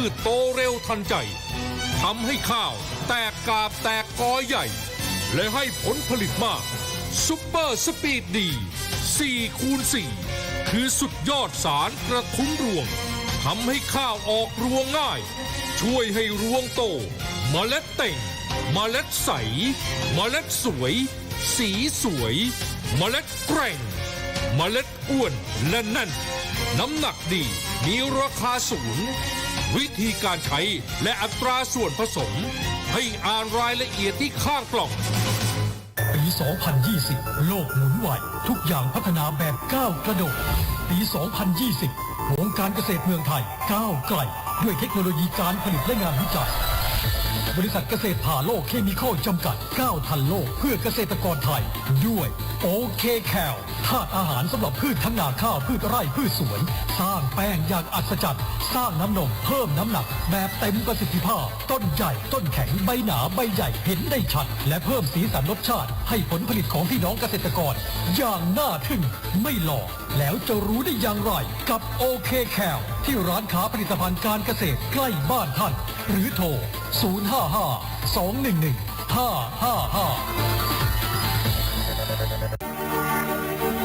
พืชโตเร็วทันใจทำให้ข้าวแตกกาบแตกกอใหญ่ และให้ผลผลิตมากซุปเปอร์สปีดดี4คูณ4คือสุดยอดสารกระทุ้งรวงทำให้ข้าวออกรวงง่าย ช่วยให้รวงโตเมล็ดเต่งเมล็ดใสเมล็ดสวย สีสวยเมล็ดแกร่งเมล็ดอ้วนและแน่น น้ำหนักดีมีราคาสูง วิธีการใช้และอัตราส่วนผสม ให้อ่านรายละเอียดที่ข้างกล่อง ปี 2020 โลกหมุนไวทุกอย่างพัฒนาแบบก้าวกระโดด ปี 2020วงการเกษตรเมืองไทยก้าวไกล ด้วยเทคโนโลยีการผลิตและงานวิจัย บริษัทเกษตรผ่าโลกเคมีคอลจำกัด9ทันโลกเพื่อเกษตรกรไทย ด้วยโอเคแคลธาตุอาหารสำหรับพืชทั้งนาข้าวพืชไร่พืชสวน สร้างแป้งอย่างอัศจรรย์ สร้างน้ำนมเพิ่มน้ำหนัก แบบเต็มประสิทธิภาพ ต้นใหญ่ต้นแข็งใบหนาใบใหญ่เห็นได้ชัด และเพิ่มสีสันรสชาติ ให้ผลผลิตของพี่น้องเกษตรกร อย่างน่าทึ่งไม่หลอก แล้วจะรู้ได้อย่างไรกับโอเคแคลที่ร้านค้าผลิตภัณฑ์การเกษตรใกล้บ้านท่าน หรือโทร 055 211 555